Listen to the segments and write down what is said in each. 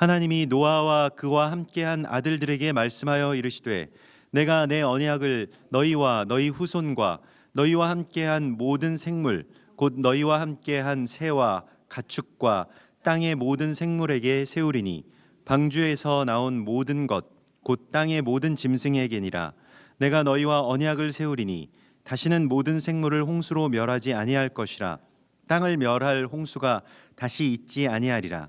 하나님이 노아와 그와 함께한 아들들에게 말씀하여 이르시되 내가 내 언약을 너희와 너희 후손과 너희와 함께한 모든 생물 곧 너희와 함께한 새와 가축과 땅의 모든 생물에게 세우리니 방주에서 나온 모든 것 곧 땅의 모든 짐승에게니라. 내가 너희와 언약을 세우리니 다시는 모든 생물을 홍수로 멸하지 아니할 것이라. 땅을 멸할 홍수가 다시 있지 아니하리라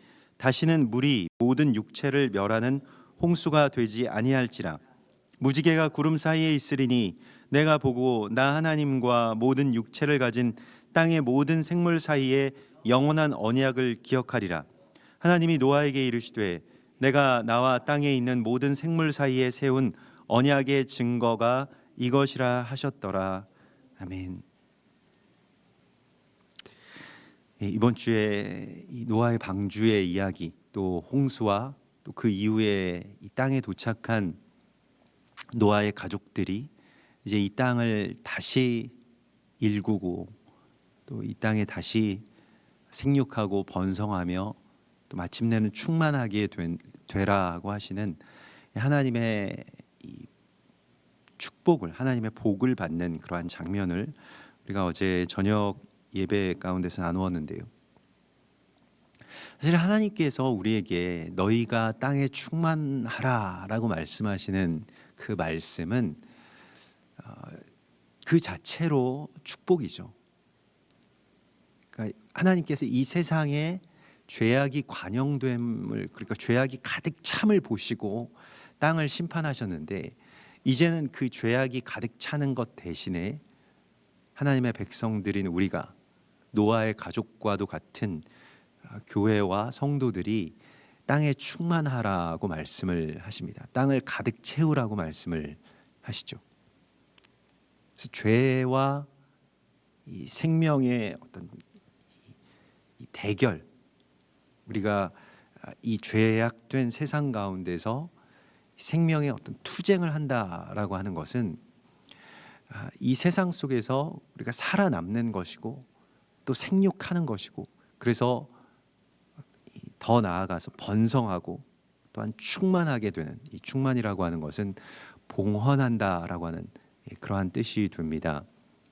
다시는 물이 모든 육체를 멸하는 홍수가 되지 아니할지라. 무지개가 구름 사이에 있으리니 내가 보고 나 하나님과 모든 육체를 가진 땅의 모든 생물 사이에 영원한 언약을 기억하리라. 하나님이 노아에게 이르시되 내가 나와 땅에 있는 모든 생물 사이에 세운 언약의 증거가 이것이라 하셨더라. 아멘. 예, 이번 주에 이 노아의 방주의 이야기 또 홍수와 또 그 이후에 이 땅에 도착한 노아의 가족들이 이제 이 땅을 다시 일구고 또 이 땅에 다시 생육하고 번성하며 또 마침내는 충만하게 된, 되라고 하시는 하나님의 이 축복을 하나님의 복을 받는 그러한 장면을 우리가 어제 저녁 예배 가운데서 나누었는데요. 사실 하나님께서 우리에게 너희가 땅에 충만하라라고 말씀하시는 그 말씀은 어, 그 자체로 축복이죠. 그러니까 하나님께서 이 세상에 죄악이 관영됨을 그러니까 죄악이 가득 참을 보시고 땅을 심판하셨는데 이제는 그 죄악이 가득 차는 것 대신에 하나님의 백성들인 우리가 노아의 가족과도 같은 아, 교회와 성도들이 땅에 충만하라고 말씀을 하십니다. 땅을 가득 채우라고 말씀을 하시죠. 그래서 죄와 이 생명의 어떤 이 대결 우리가 아, 이 죄악된 세상 가운데서 생명의 어떤 투쟁을 한다라고 하는 것은 아, 이 세상 속에서 우리가 살아남는 것이고 또 생육하는 것이고 그래서 더 나아가서 번성하고 또한 충만하게 되는 이 충만이라고 하는 것은 봉헌한다라고 하는 예, 그러한 뜻이 됩니다.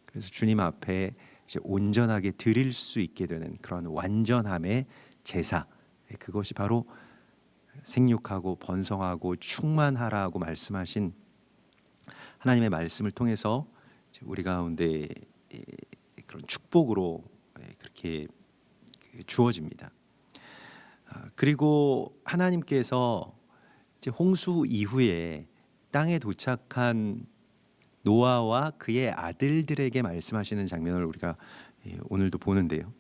그래서 주님 앞에 이제 온전하게 드릴 수 있게 되는 그런 완전함의 제사 예, 그것이 바로 생육하고 번성하고 충만하라고 말씀하신 하나님의 말씀을 통해서 우리 가운데 예, 그런 축복으로 그렇게 주어집니다. 아, 그리고 하나님께서 홍수 이후에 땅에 도착한 노아와 그의 아들들에게 말씀하시는 장면을 우리가 예, 오늘도 보는데요.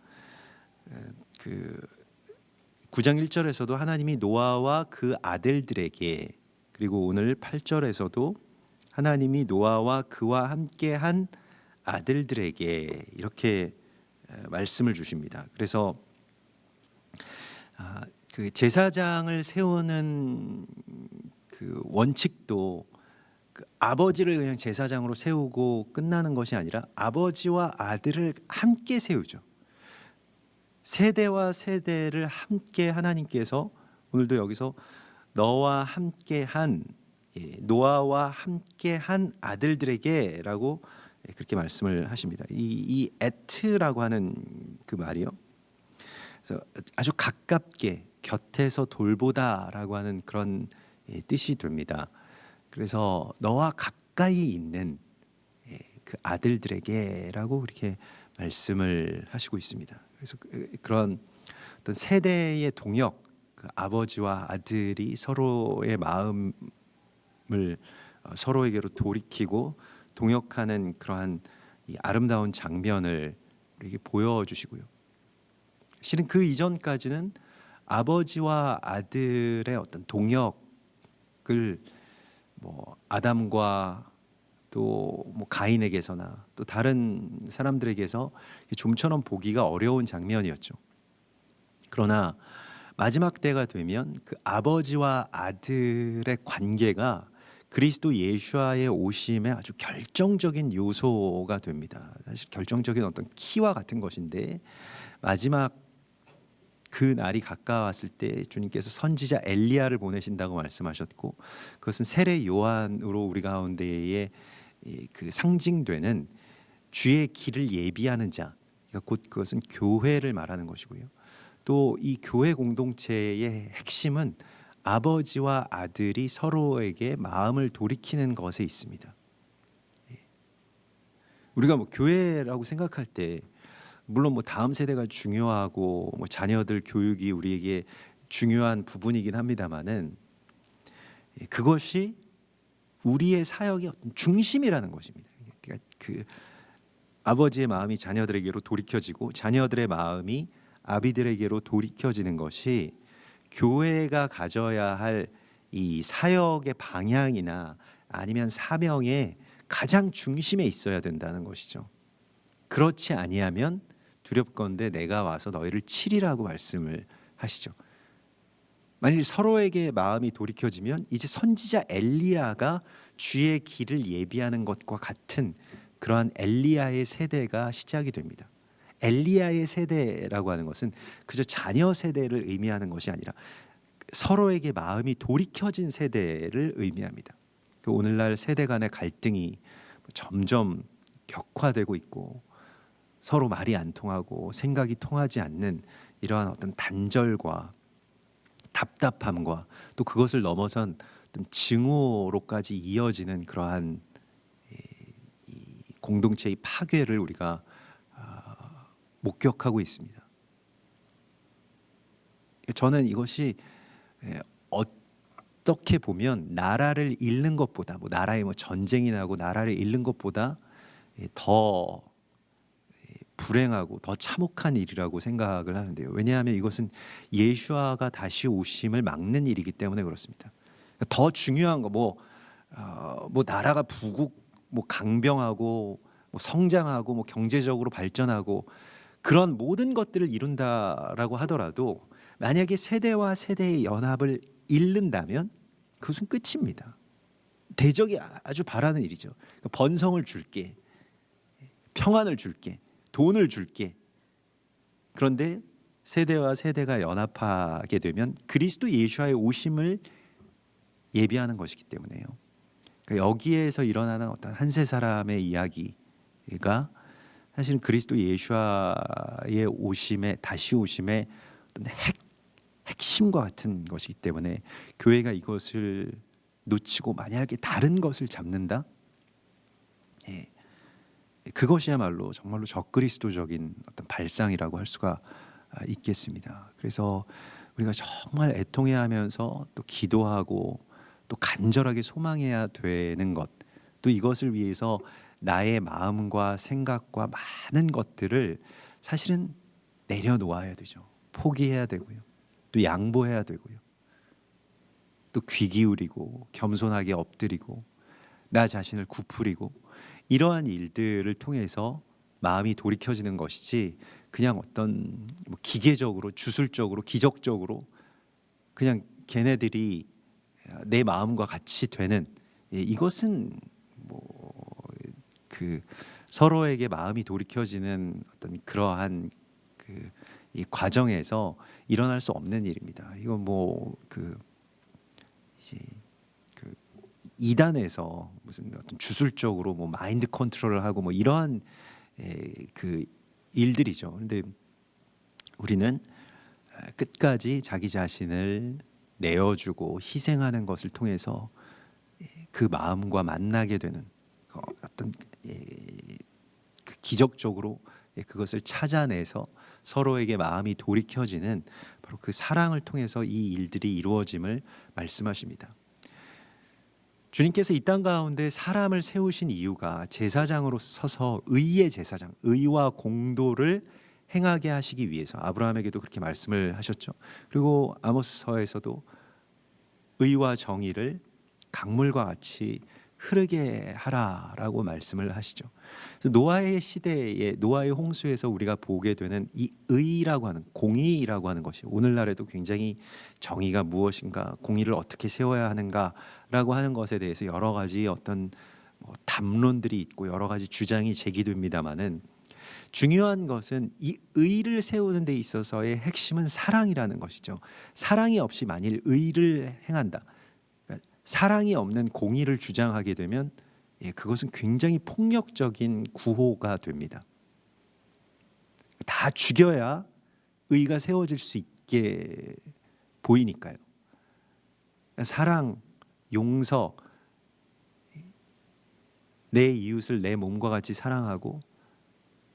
그 9장 1절에서도 하나님이 노아와 그 아들들에게 그리고 오늘 8절에서도 하나님이 노아와 그와 함께한 아들들에게 이렇게 말씀을 주십니다. 그래서 아, 그 제사장을 세우는 그 원칙도 그 아버지를 그냥 제사장으로 세우고 끝나는 것이 아니라 아버지와 아들을 함께 세우죠. 세대와 세대를 함께 하나님께서 오늘도 여기서 너와 함께한 예, 노아와 함께한 아들들에게라고 그렇게 말씀을 하십니다. 이, 이 에트라고 하는 그 말이요. 그래서 아주 가깝게 곁에서 돌보다라고 하는 그런 예, 뜻이 됩니다. 그래서 너와 가까이 있는 예, 그 아들들에게라고 그렇게 말씀을 하시고 있습니다. 그래서 그, 그런 어떤 세대의 동역, 그 아버지와 아들이 서로의 마음을 어, 서로에게로 돌이키고 동역하는 그러한 아름다운 장면을 우리에게 보여주시고요. 실은 그 이전까지는 아버지와 아들의 어떤 동역을 뭐 아담과 또 뭐 가인에게서나 또 다른 사람들에게서 좀처럼 보기가 어려운 장면이었죠. 그러나 마지막 때가 되면 그 아버지와 아들의 관계가 그리스도 예수와의 오심의 아주 결정적인 요소가 됩니다. 사실 결정적인 어떤 키와 같은 것인데 마지막 그 날이 가까웠을 때 주님께서 선지자 엘리야를 보내신다고 말씀하셨고 그것은 세례 요한으로 우리 가운데에 이그 상징되는 주의 길을 예비하는 자, 그러니까 곧 그것은 교회를 말하는 것이고요. 또 이 교회 공동체의 핵심은 아버지와 아들이 서로에게 마음을 돌이키는 것에 있습니다. 예. 우리가 뭐 교회라고 생각할 때 물론 뭐 다음 세대가 중요하고 뭐 자녀들 교육이 우리에게 중요한 부분이긴 합니다만은 예, 그것이 우리의 사역의 어떤 중심이라는 것입니다. 그러니까 그 아버지의 마음이 자녀들에게로 돌이켜지고 자녀들의 마음이 아비들에게로 돌이켜지는 것이 교회가 가져야 할 이 사역의 방향이나 아니면 사명의 가장 중심에 있어야 된다는 것이죠. 그렇지 아니하면 두렵건대 내가 와서 너희를 치리라고 말씀을 하시죠. 만일 서로에게 마음이 돌이켜지면 이제 선지자 엘리야가 주의 길을 예비하는 것과 같은 그러한 엘리야의 세대가 시작이 됩니다. 엘리야의 세대라고 하는 것은 그저 자녀 세대를 의미하는 것이 아니라 서로에게 마음이 돌이켜진 세대를 의미합니다. 그 오늘날 세대 간의 갈등이 점점 격화되고 있고 서로 말이 안 통하고 생각이 통하지 않는 이러한 어떤 단절과 답답함과 또 그것을 넘어선 어떤 증오로까지 이어지는 그러한 이, 이 공동체의 파괴를 우리가 아, 목격하고 있습니다. 저는 이것이 예, 어떻게 보면 나라를 잃는 것보다 뭐 나라에 뭐 전쟁이 나고 나라를 잃는 것보다 예, 더 예, 불행하고 더 참혹한 일이라고 생각을 하는데요. 왜냐하면 이것은 예수아가 다시 오심을 막는 일이기 때문에 그렇습니다. 더 중요한 거뭐 어, 뭐 나라가 부국 뭐 강병하고 뭐 성장하고 뭐 경제적으로 발전하고 그런 모든 것들을 이룬다라고 하더라도 만약에 세대와 세대의 연합을 잃는다면 그것은 끝입니다. 대적이 아주 바라는 일이죠. 그러니까 번성을 줄게, 평안을 줄게, 돈을 줄게. 그런데 세대와 세대가 연합하게 되면 그리스도 예수와의 오심을 예비하는 것이기 때문에요. 그러니까 여기에서 일어나는 어떤 한 세 사람의 이야기가 사실은 그리스도 예수와의 오심의 다시 오심의 어떤 핵 핵심과 같은 것이기 때문에 교회가 이것을 놓치고 만약에 다른 것을 잡는다, 예, 그것이야말로 정말로 적그리스도적인 어떤 발상이라고 할 수가 있겠습니다. 그래서 우리가 정말 애통해하면서 또 기도하고 또 간절하게 소망해야 되는 것, 또 이것을 위해서 나의 마음과 생각과 많은 것들을 사실은 내려놓아야 되죠. 포기해야 되고요. 또 양보해야 되고요. 또 귀 기울이고 겸손하게 엎드리고 나 자신을 구부리고 이러한 일들을 통해서 마음이 돌이켜지는 것이지 그냥 어떤 뭐 기계적으로 주술적으로 기적적으로 그냥 걔네들이 내 마음과 같이 되는 예, 이것은 뭐 그 서로에게 마음이 돌이켜지는 어떤 그러한 그 이 과정에서 일어날 수 없는 일입니다. 이건 뭐 그 이제 그 이단에서 무슨 어떤 주술적으로 뭐 마인드 컨트롤을 하고 뭐 이러한 에, 그 일들이죠. 그런데 우리는 끝까지 자기 자신을 내어주고 희생하는 것을 통해서 그 마음과 만나게 되는 그 어떤 그 기적적으로 그것을 찾아내서 서로에게 마음이 돌이켜지는 바로 그 사랑을 통해서 이 일들이 이루어짐을 말씀하십니다. 주님께서 이 땅 가운데 사람을 세우신 이유가 제사장으로 서서 의의 제사장, 의와 공도를 행하게 하시기 위해서 아브라함에게도 그렇게 말씀을 하셨죠. 그리고 아모스서에서도 의와 정의를 강물과 같이 흐르게 하라라고 말씀을 하시죠. 노아의 시대에 노아의 홍수에서 우리가 보게 되는 이 의라고 하는 공의라고 하는 것이 오늘날에도 굉장히 정의가 무엇인가, 공의를 어떻게 세워야 하는가라고 하는 것에 대해서 여러 가지 어떤 뭐 담론들이 있고 여러 가지 주장이 제기됩니다만은 중요한 것은 이 의를 세우는 데 있어서의 핵심은 사랑이라는 것이죠. 사랑이 없이 만일 의를 행한다. 사랑이 없는 공의를 주장하게 되면 예, 그것은 굉장히 폭력적인 구호가 됩니다. 다 죽여야 의가 세워질 수 있게 보이니까요. 사랑, 용서, 내 이웃을 내 몸과 같이 사랑하고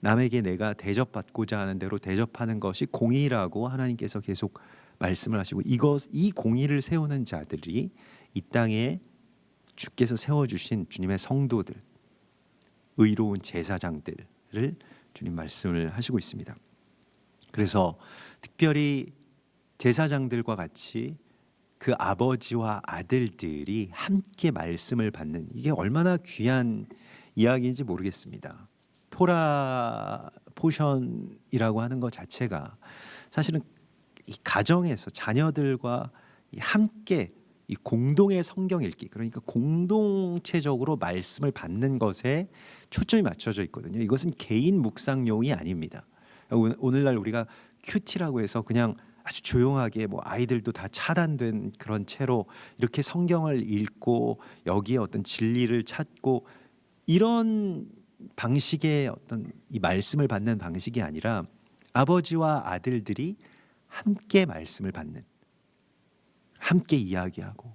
남에게 내가 대접받고자 하는 대로 대접하는 것이 공의라고 하나님께서 계속 말씀을 하시고 이것 이 공의를 세우는 자들이 이 땅에 주께서 세워 주신 주님의 성도들 의로운 제사장들을 주님 말씀을 하시고 있습니다. 그래서 특별히 제사장들과 같이 그 아버지와 아들들이 함께 말씀을 받는 이게 얼마나 귀한 이야기인지 모르겠습니다. 토라 포션이라고 하는 것 자체가 사실은 이 가정에서 자녀들과 이 함께 이 공동의 성경 읽기 그러니까 공동체적으로 말씀을 받는 것에 초점이 맞춰져 있거든요. 이것은 개인 묵상용이 아닙니다. 오- 오늘날 우리가 큐티라고 해서 그냥 아주 조용하게 뭐 아이들도 다 차단된 그런 채로 이렇게 성경을 읽고 여기에 어떤 진리를 찾고 이런 방식의 어떤 이 말씀을 받는 방식이 아니라 아버지와 아들들이 함께 말씀을 받는 함께 이야기하고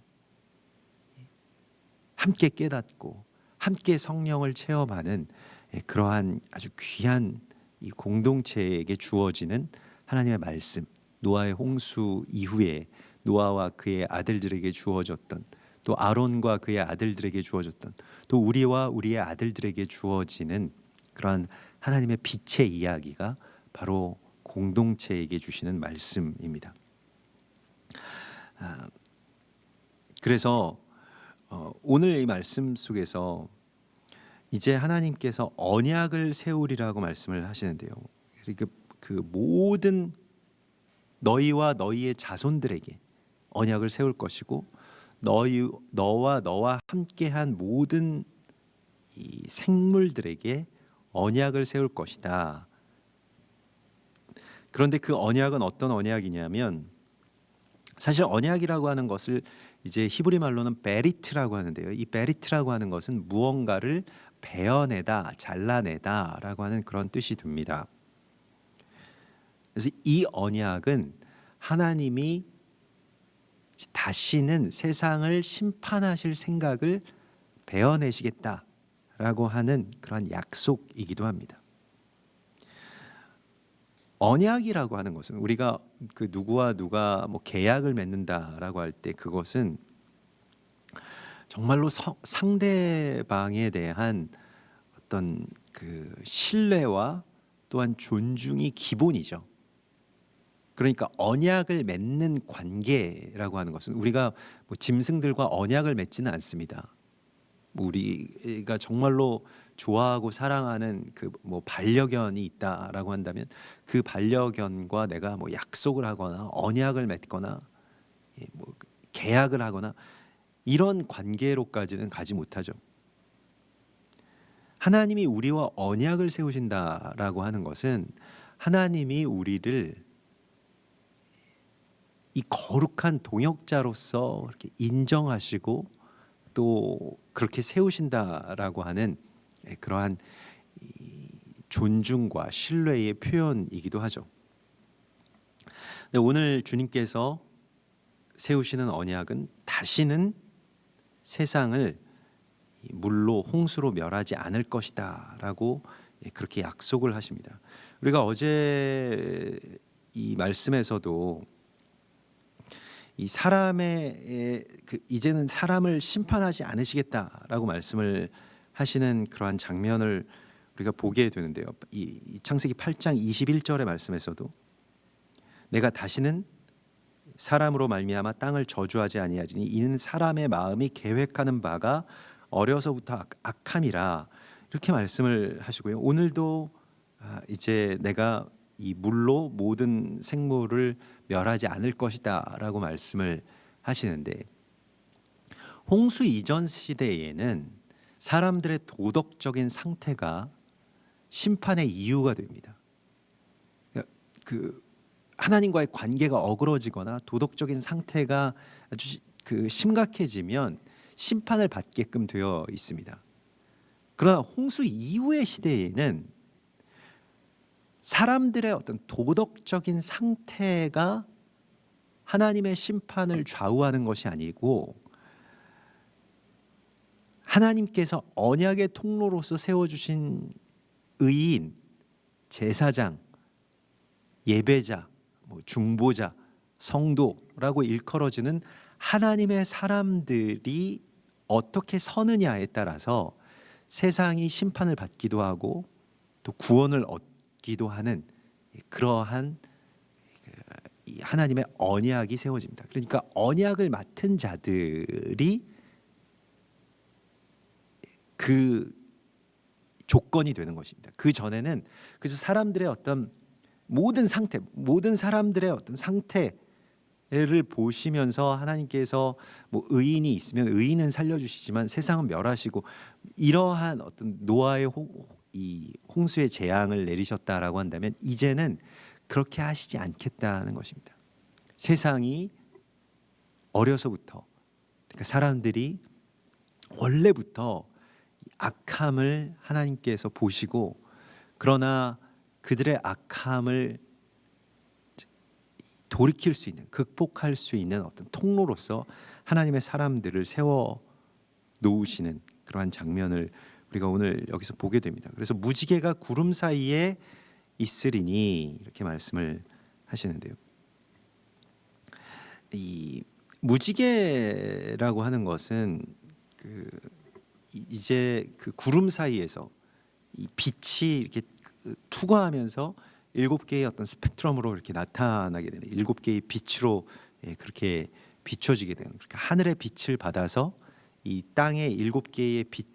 함께 깨닫고 함께 성령을 체험하는 예, 그러한 아주 귀한 이 공동체에게 주어지는 하나님의 말씀 노아의 홍수 이후에 노아와 그의 아들들에게 주어졌던 또 아론과 그의 아들들에게 주어졌던 또 우리와 우리의 아들들에게 주어지는 그러한 하나님의 빛의 이야기가 바로 공동체에게 주시는 말씀입니다. 아, 그래서 어, 오늘 이 말씀 속에서 이제 하나님께서 언약을 세우리라고 말씀을 하시는데요. 그러니까 그 모든 너희와 너희의 자손들에게 언약을 세울 것이고 너희 너와 너와 함께한 모든 이 생물들에게 언약을 세울 것이다. 그런데 그 언약은 어떤 언약이냐면 사실 언약이라고 하는 것을 이제 히브리 말로는 베리트라고 하는데요. 이 베리트라고 하는 것은 무언가를 베어내다, 잘라내다라고 하는 그런 뜻이 듭니다. 그래서 이 언약은 하나님이 다시는 세상을 심판하실 생각을 베어내시겠다라고 하는 그런 약속이기도 합니다. 언약이라고 하는 것은 우리가 그 누구와 누가 뭐 계약을 맺는다라고 할 때 그것은 정말로 성- 상대방에 대한 어떤 그 신뢰와 또한 존중이 기본이죠. 그러니까 언약을 맺는 관계라고 하는 것은 우리가 뭐 짐승들과 언약을 맺지는 않습니다. 뭐 우리가 정말로 좋아하고 사랑하는 그 뭐 반려견이 있다라고 한다면 그 반려견과 내가 뭐 약속을 하거나 언약을 맺거나 예, 뭐 계약을 하거나 이런 관계로까지는 가지 못하죠. 하나님이 우리와 언약을 세우신다라고 하는 것은 하나님이 우리를 이 거룩한 동역자로서 이렇게 인정하시고 또 그렇게 세우신다라고 하는 예, 그러한 이 존중과 신뢰의 표현이기도 하죠. 근데 오늘 주님께서 세우시는 언약은 다시는 세상을 이 물로 홍수로 멸하지 않을 것이다라고 예, 그렇게 약속을 하십니다. 우리가 어제 이 말씀에서도 이 사람의 그 이제는 사람을 심판하지 않으시겠다라고 말씀을 하시는 그러한 장면을 우리가 보게 되는데요. 이, 이 창세기 8장 21절의 말씀에서도 내가 다시는 사람으로 말미암아 땅을 저주하지 아니하리니 이는 사람의 마음이 계획하는 바가 어려서부터 악, 악함이라 이렇게 말씀을 하시고요. 오늘도 아, 이제 내가 이 물로 모든 생물을 멸하지 않을 것이다라고 말씀을 하시는데 홍수 이전 시대에는 사람들의 도덕적인 상태가 심판의 이유가 됩니다. 그러니까 그 하나님과의 관계가 어그러지거나 도덕적인 상태가 아주 시- 그 심각해지면 심판을 받게끔 되어 있습니다. 그러나 홍수 이후의 시대에는 사람들의 어떤 도덕적인 상태가 하나님의 심판을 좌우하는 것이 아니고 하나님께서 언약의 통로로서 세워주신 의인, 제사장, 예배자, 뭐 중보자, 성도라고 일컬어지는 하나님의 사람들이 어떻게 서느냐에 따라서 세상이 심판을 받기도 하고 또 구원을 얻 기도 하는 그러한 이 하나님의 언약이 세워집니다. 그러니까 언약을 맡은 자들이 그 조건이 되는 것입니다. 그 전에는 그래서 사람들의 어떤 모든 상태, 모든 사람들의 어떤 상태를 보시면서 하나님께서 뭐 의인이 있으면 의인은 살려주시지만 세상은 멸하시고 이러한 어떤 노아의 홍, 이 홍수의 재앙을 내리셨다라고 한다면 이제는 그렇게 하시지 않겠다는 것입니다. 세상이 어려서부터 그러니까 사람들이 원래부터 이 악함을 하나님께서 보시고 그러나 그들의 악함을 돌이킬 수 있는 극복할 수 있는 어떤 통로로서 하나님의 사람들을 세워 놓으시는 그러한 장면을 우리가 오늘 여기서 보게 됩니다. 그래서 무지개가 구름 사이에 있으리니 이렇게 말씀을 하시는데요. 이 무지개라고 하는 것은 그 이- 이제 그 구름 사이에서 이 빛이 이렇게 그 투과하면서 일곱 개의 어떤 스펙트럼으로 이렇게 나타나게 되는 일곱 개의 빛으로 예, 그렇게 비춰지게 되는 그러니까 하늘의 빛을 받아서 이 땅의 일곱 개의 빛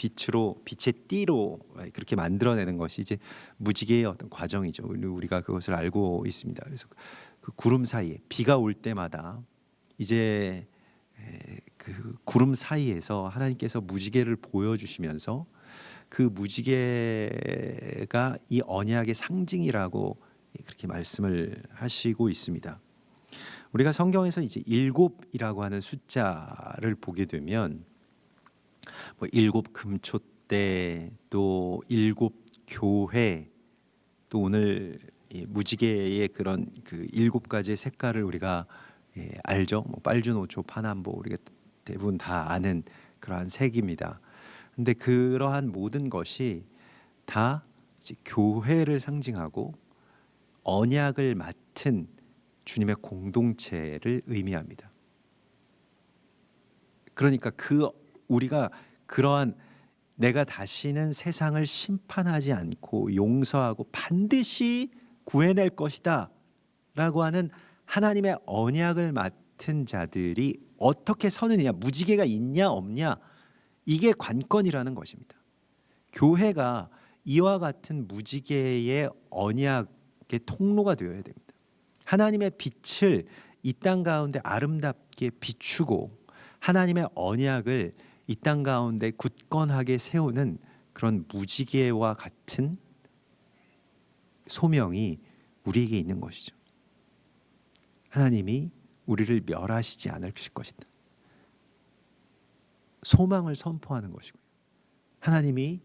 빛으로 빛의 띠로 그렇게 만들어내는 것이 이제 무지개의 어떤 과정이죠. 우리- 우리가 그것을 알고 있습니다. 그래서 그 구름 사이에 비가 올 때마다 이제 에, 그 구름 사이에서 하나님께서 무지개를 보여주시면서 그 무지개가 이 언약의 상징이라고 그렇게 말씀을 하시고 있습니다. 우리가 성경에서 이제 일곱이라고 하는 숫자를 보게 되면 뭐 일곱 금초대 또 일곱 교회 또 오늘 이 무지개의 그런 그 일곱 가지의 색깔을 우리가 예, 알죠. 뭐 빨주 노초, 파남보 우리가 대부분 다 아는 그러한 색입니다. 근데 그러한 모든 것이 다 교회를 상징하고 언약을 맡은 주님의 공동체를 의미합니다. 그러니까 그 우리가 그러한 내가 다시는 세상을 심판하지 않고 용서하고 반드시 구해낼 것이다 라고 하는 하나님의 언약을 맡은 자들이 어떻게 서느냐 무지개가 있냐 없냐 이게 관건이라는 것입니다. 교회가 이와 같은 무지개의 언약의 통로가 되어야 됩니다. 하나님의 빛을 이 땅 가운데 아름답게 비추고 하나님의 언약을 이 땅 가운데 굳건하게 세우는 그런 무지개와 같은 소명이 우리에게 있는 것이죠. 하나님이 우리를 멸하시지 않으실 것이다. 소망을 선포하는 것이고요. 하나님이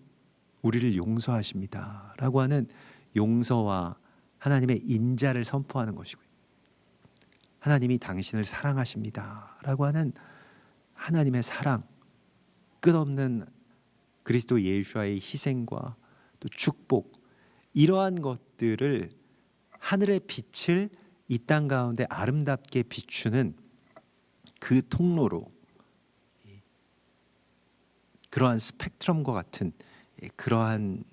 우리를 용서하십니다 라고 하는 용서와 하나님의 인자를 선포하는 것이고요. 하나님이 당신을 사랑하십니다 라고 하는 하나님의 사랑, 끝없는 그리스도 예수와의 희생과 또 축복 이러한 것들을 하늘의 빛을 이 땅 가운데 아름답게 비추는 그 통로로 그러한 스펙트럼과 같은 예, 그러한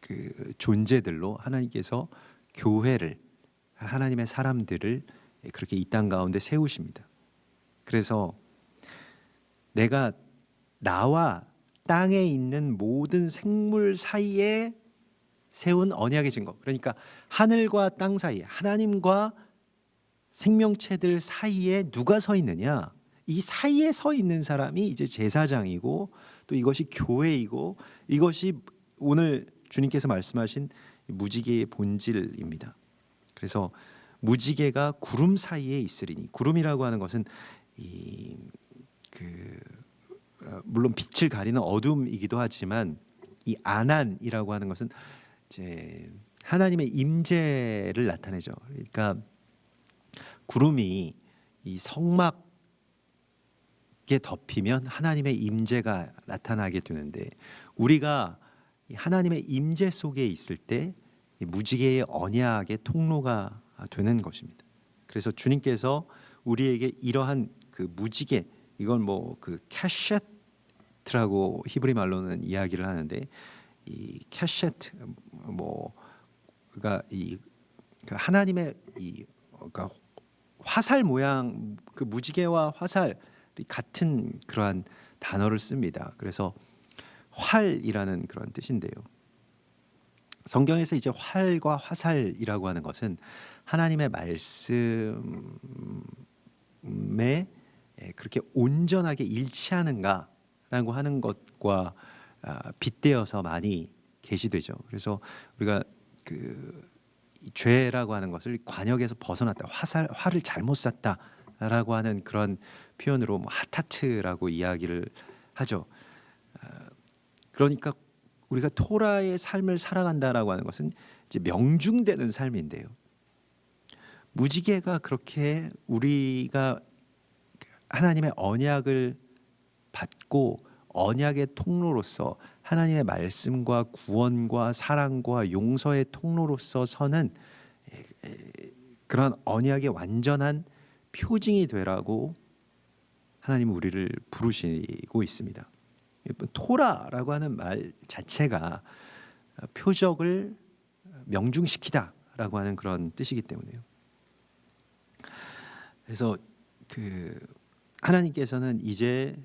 그 존재들로 하나님께서 교회를 하나님의 사람들을 예, 그렇게 이 땅 가운데 세우십니다. 그래서 내가 나와 땅에 있는 모든 생물 사이에 세운 언약의 증거. 그러니까 하늘과 땅 사이, 하나님과 생명체들 사이에 누가 서 있느냐? 이 사이에 서 있는 사람이 이제 제사장이고 또 이것이 교회이고 이것이 오늘 주님께서 말씀하신 무지개의 본질입니다. 그래서 무지개가 구름 사이에 있으리니 구름이라고 하는 것은 이그 어, 물론 빛을 가리는 어둠이기도 하지만 이 아난이라고 하는 것은 이제 하나님의 임재를 나타내죠. 그러니까 구름이 이 성막에 덮이면 하나님의 임재가 나타나게 되는데 우리가 이 하나님의 임재 속에 있을 때이 무지개의 언약의 통로가 되는 것입니다. 그래서 주님께서 우리에게 이러한 그 무지개 이걸 뭐그 캐 셰트라고 히브리 말로는 이야기를 하는데 이 캐셰트 뭐 그러니까 이그 하나님의 이 그러니까 화살 모양 그 무지개와 화살이 같은 그러한 단어를 씁니다. 그래서 활이라는 그런 뜻인데요. 성경에서 이제 활과 화살이라고 하는 것은 하나님의 말씀에 예, 그렇게 온전하게 일치하는가 라고 하는 것과 아, 빗대어서 많이 계시되죠. 그래서 우리가 그 죄라고 하는 것을 관역에서 벗어났다, 화살 활을 잘못 쐈다라고 하는 그런 표현으로 뭐 하타트라고 이야기를 하죠. 아, 그러니까 우리가 토라의 삶을 살아간다라고 하는 것은 이제 명중되는 삶인데요. 무지개가 그렇게 우리가 하나님의 언약을 받고 언약의 통로로서 하나님의 말씀과 구원과 사랑과 용서의 통로로서 서는 그런 언약의 완전한 표징이 되라고 하나님 우리를 부르시고 있습니다. 토라라고 하는 말 자체가 표적을 명중시키다라고 하는 그런 뜻이기 때문에요. 그래서 그 하나님께서는 이제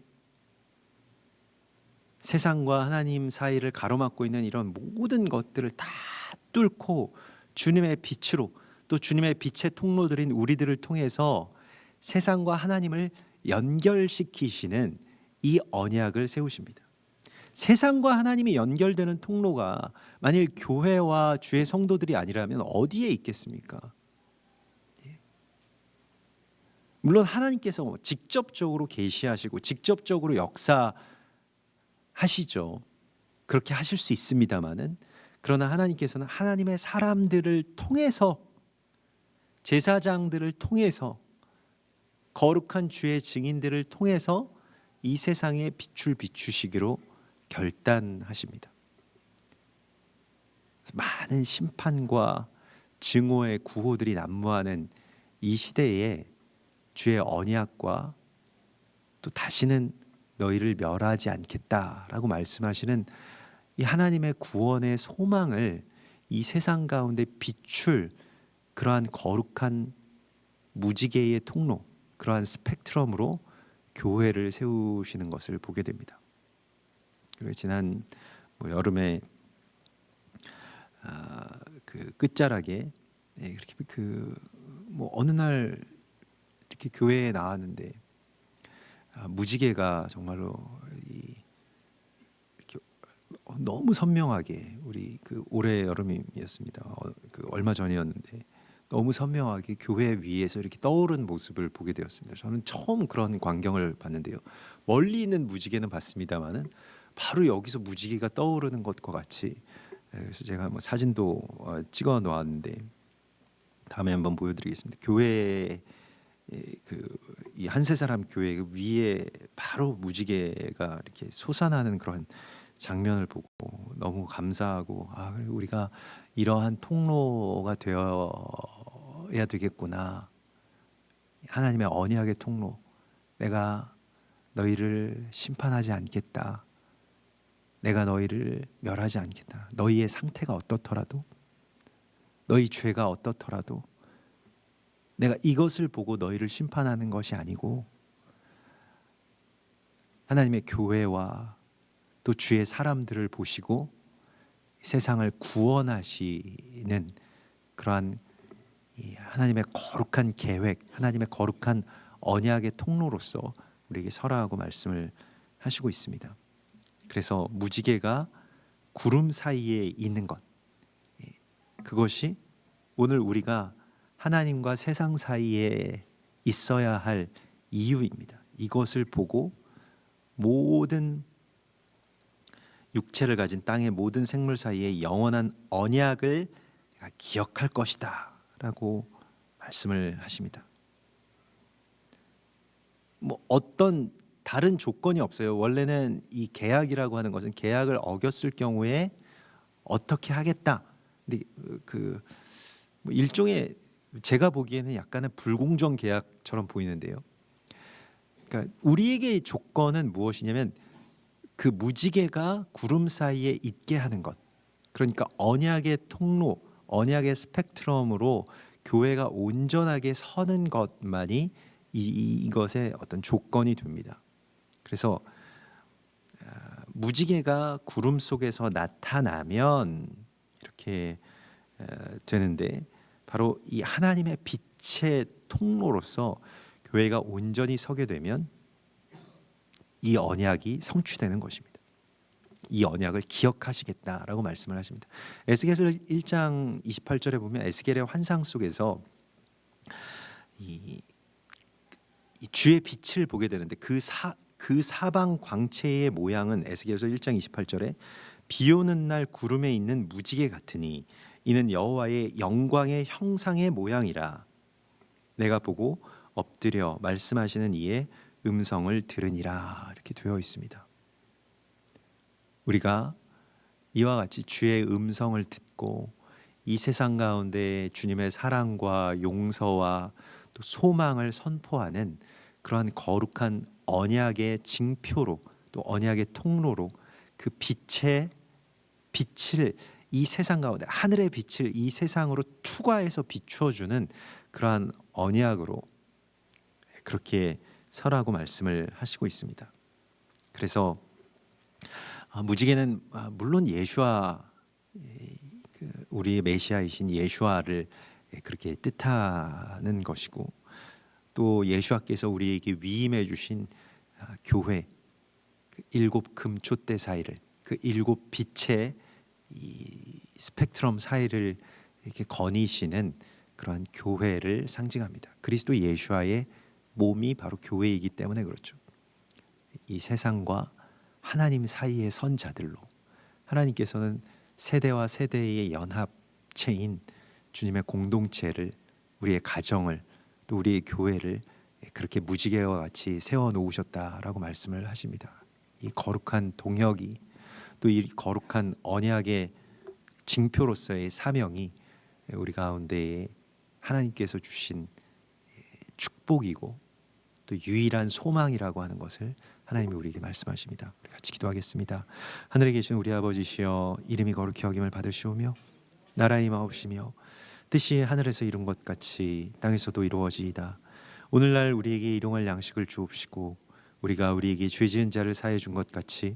세상과 하나님 사이를 가로막고 있는 이런 모든 것들을 다 뚫고 주님의 빛으로 또 주님의 빛의 통로들인 우리들을 통해서 세상과 하나님을 연결시키시는 이 언약을 세우십니다. 세상과 하나님이 연결되는 통로가 만일 교회와 주의 성도들이 아니라면 어디에 있겠습니까? 예. 물론 하나님께서 직접적으로 계시하시고 직접적으로 역사 하시죠. 그렇게 하실 수 있습니다만은 그러나 하나님께서는 하나님의 사람들을 통해서 제사장들을 통해서 거룩한 주의 증인들을 통해서 이 세상에 빛을 비추시기로 결단하십니다. 많은 심판과 증오의 구호들이 난무하는 이 시대에 주의 언약과 또 다시는 너희를 멸하지 않겠다라고 말씀하시는 이 하나님의 구원의 소망을 이 세상 가운데 비출 그러한 거룩한 무지개의 통로, 그러한 스펙트럼으로 교회를 세우시는 것을 보게 됩니다. 그리고 지난 뭐 여름에 아, 그 끝자락에 네, 그렇게 그 뭐 어느 날 이렇게 교회에 나왔는데 아, 무지개가 정말로 이 이렇게 너무 선명하게 우리 그 올해 여름이었습니다. 어, 그 얼마 전이었는데 너무 선명하게 교회 위에서 이렇게 떠오른 모습을 보게 되었습니다. 저는 처음 그런 광경을 봤는데요. 멀리 있는 무지개는 봤습니다만은 바로 여기서 무지개가 떠오르는 것과 같이 예, 그래서 제가 뭐 사진도 어, 찍어 놓았는데 다음에 한번 보여드리겠습니다. 교회 그이 한세 사람 교회 그 위에 바로 무지개가 이렇게 솟아나는 그런 장면을 보고 너무 감사하고 아 우리가 이러한 통로가 되어야 되겠구나. 하나님의 언약의 통로. 내가 너희를 심판하지 않겠다. 내가 너희를 멸하지 않겠다. 너희의 상태가 어떻더라도 너희 죄가 어떻더라도 내가 이것을 보고 너희를 심판하는 것이 아니고 하나님의 교회와 또 주의 사람들을 보시고 세상을 구원하시는 그러한 이 하나님의 거룩한 계획, 하나님의 거룩한 언약의 통로로서 우리에게 설하고 말씀을 하시고 있습니다. 그래서 무지개가 구름 사이에 있는 것, 예, 그것이 오늘 우리가 하나님과 세상 사이에 있어야 할 이유입니다. 이것을 보고 모든 육체를 가진 땅의 모든 생물 사이에 영원한 언약을 기억할 것이다 라고 말씀을 하십니다. 뭐 어떤 다른 조건이 없어요. 원래는 이 계약이라고 하는 것은 계약을 어겼을 경우에 어떻게 하겠다. 근데 그뭐 일종의 제가 보기에는 약간의 불공정 계약처럼 보이는데요. 그러니까 우리에게 조건은 무엇이냐면 그 무지개가 구름 사이에 있게 하는 것. 그러니까 언약의 통로, 언약의 스펙트럼으로 교회가 온전하게 서는 것만이 이, 이 것의 어떤 조건이 됩니다. 그래서 아, 무지개가 구름 속에서 나타나면 이렇게 에, 되는데 바로 이 하나님의 빛의 통로로서 교회가 온전히 서게 되면 이 언약이 성취되는 것입니다. 이 언약을 기억하시겠다라고 말씀을 하십니다. 에스겔 1장 28절에 보면 에스겔의 환상 속에서 이, 이 주의 빛을 보게 되는데 그 사 그 사방 광채의 모양은 에스겔서 1장 28절에 비 오는 날 구름에 있는 무지개 같으니 이는 여호와의 영광의 형상의 모양이라 내가 보고 엎드려 말씀하시는 이의 음성을 들으니라 이렇게 되어 있습니다. 우리가 이와 같이 주의 음성을 듣고 이 세상 가운데 주님의 사랑과 용서와 또 소망을 선포하는 그러한 거룩한 언약의 징표로 또 언약의 통로로 그 빛의 빛을 이 세상 가운데 하늘의 빛을 이 세상으로 투과해서 비추어 주는 그러한 언약으로 그렇게 설하고 말씀을 하시고 있습니다. 그래서 아, 무지개는 아, 물론 예수와 그 우리의 메시아이신 예수와를 그렇게 뜻하는 것이고 또 예수와께서 우리에게 위임해 주신 아, 교회 그 일곱 금초대 사이를 그 일곱 빛의 이 스펙트럼 사이를 이렇게 거니시는 그러한 교회를 상징합니다. 그리스도 예수와의 몸이 바로 교회이기 때문에 그렇죠. 이 세상과 하나님 사이의 선자들로 하나님께서는 세대와 세대의 연합체인 주님의 공동체를 우리의 가정을 또 우리의 교회를 그렇게 무지개와 같이 세워 놓으셨다라고 말씀을 하십니다. 이 거룩한 동역이 또 이 거룩한 언약의 징표로서의 사명이 우리 가운데에 하나님께서 주신 축복이고 또 유일한 소망이라고 하는 것을 하나님이 우리에게 말씀하십니다. 우리 같이 기도하겠습니다. 하늘에 계신 우리 아버지시여 이름이 거룩히 여김을 받으시오며 나라의 마옵시며 뜻이 하늘에서 이룬 것 같이 땅에서도 이루어지이다. 오늘날 우리에게 일용할 양식을 주옵시고 우리가 우리에게 죄 지은 자를 사해 준 것 같이